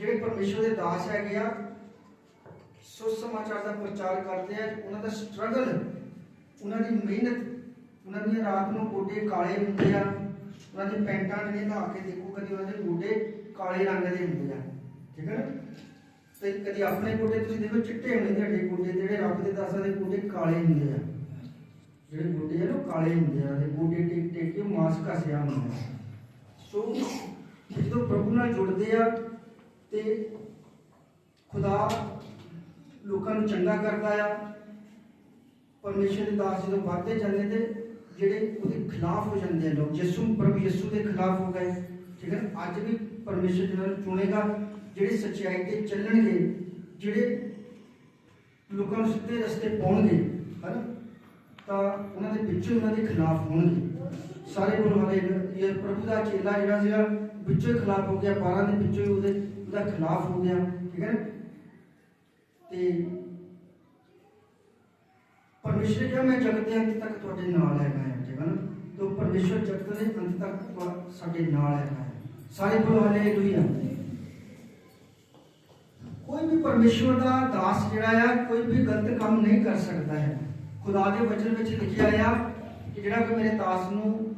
ਜਿਹੜੇ ਪਰਮੇਸ਼ਵਰ ਦੇ ਦਾਸ ਹੈਗੇ ਆ, ਸੁਸਮਾਚਾਰ ਦਾ ਪ੍ਰਚਾਰ ਕਰਦੇ ਆ, ਉਹਨਾਂ ਦਾ ਸਟਰਗਲ ਉਹਨਾਂ ਦੀ ਮਿਹਨਤ, ਉਹਨਾਂ ਦੀਆਂ ਰਾਤ ਨੂੰ ਗੋਡੇ ਕਾਲੇ ਹੁੰਦੇ ਆ, ਉਹਨਾਂ ਦੇ ਪੈਂਟਾਂ ਜਿਹੜੇ ਲਾ ਕੇ ਦੇਖੋ, ਕਦੀ ਉਹਨਾਂ ਦੇ ਗੋਡੇ ਕਾਲੇ ਰੰਗ ਦੇ ਹੁੰਦੇ ਆ, ਠੀਕ ਹੈ ਨਾ? ਤੇ ਕਦੀ ਆਪਣੇ ਗੋਡੇ, ਤੁਸੀਂ ਦੇਖੋ ਚਿੱਟੇ ਹੁੰਦੇ ਤੁਹਾਡੇ ਗੋਡੇ, ਜਿਹੜੇ ਰੱਬ ਦੇ ਦਾਸਾਂ ਦੇ ਗੋਡੇ ਕਾਲੇ ਹੁੰਦੇ ਆ। ਜਿਹੜੇ ਗੋਡੇ ਆ ਨਾ ਕਾਲੇ ਹੁੰਦੇ ਆ ਤੇ ਗੋਡੇ ਟੇਕ ਟੇਕ ਕੇ ਮਾਸ ਘਸਿਆ ਹੁੰਦਾ ਸੋ ਜਦੋਂ ਪ੍ਰਭੂ ਨਾਲ ਜੁੜਦੇ ਆ ਤੇ ਖੁਦਾ ਲੋਕਾਂ ਨੂੰ ਚੰਗਾ ਕਰਦਾ ਆ। ਪਰਮੇਸ਼ਰ ਦੇ ਦਾਸ ਜਦੋਂ ਵੱਧਦੇ ਜਾਂਦੇ ਤੇ ਜਿਹੜੇ ਉਹਦੇ ਖਿਲਾਫ ਹੋ ਜਾਂਦੇ ਆ ਲੋਕ, ਯਿਸੂ, ਪ੍ਰਭੂ ਯਿਸੂ ਦੇ ਖਿਲਾਫ ਹੋ ਗਏ। ਠੀਕ ਹੈ ਅੱਜ ਵੀ ਪਰਮੇਸ਼ਰ ਜਿਹਨਾਂ ਨੂੰ ਚੁਣੇਗਾ, ਜਿਹੜੇ ਸੱਚਾਈ ਤੇ ਚੱਲਣਗੇ, ਜਿਹੜੇ ਲੋਕਾਂ ਨੂੰ ਸਿੱਧੇ ਰਸਤੇ ਪਾਉਣਗੇ ਹਨ ਤਾਂ ਉਹਨਾਂ ਦੇ ਪਿੱਛੇ ਉਹਨਾਂ ਦੇ ਖਿਲਾਫ ਹੋਣਗੇ। ਸਾਰੇ ਬੋਲ ਵਾਲੇ ਇਹ ਪ੍ਰਭੂ ਦਾ ਚੇਲਾ ਜਿਹੜਾ ਸੀਗਾ, ਵਿੱਚੋਂ ਖਿਲਾਫ ਹੋ ਗਿਆ 12 ਦੇ ਵਿੱਚੋਂ ਹੀ ਉਹਦੇ, ਉਹਦਾ ਖਿਲਾਫ ਹੋ ਗਿਆ, ਠੀਕ ਹੈ ਤੇ ਪਰਮੇਸ਼ਰ ਕਿਹਾ, ਮੈਂ ਜਗਤ ਦੇ ਅੰਤ ਤੱਕ ਤੁਹਾਡੇ ਨਾਲ ਹੈਗਾ ਹਾਂ ਠੀਕ ਹੈ ਨਾ? ਤੋ ਪਰਮੇਸ਼ਰ ਜਗਤ ਦੇ ਅੰਤ ਤੱਕ ਸਾਡੇ ਨਾਲ ਹੈਗਾ ਹੈ ਸਾਰੇ ਬੋਲੋ ਹਾਲੇਲੂਇਆ ਕੋਈ ਵੀ ਪਰਮੇਸ਼ਵਰ ਦਾ ਦਾਸ ਜਿਹੜਾ ਆ, ਕੋਈ ਵੀ ਗਲਤ ਕੰਮ ਨਹੀਂ ਕਰ ਸਕਦਾ ਹੈ। ਖੁਦਾ ਦੇ ਵਚਨ ਵਿੱਚ ਲਿਖਿਆ ਆ ਜਿਹੜਾ ਕੋਈ ਮੇਰੇ ਦਾਸ ਨੂੰ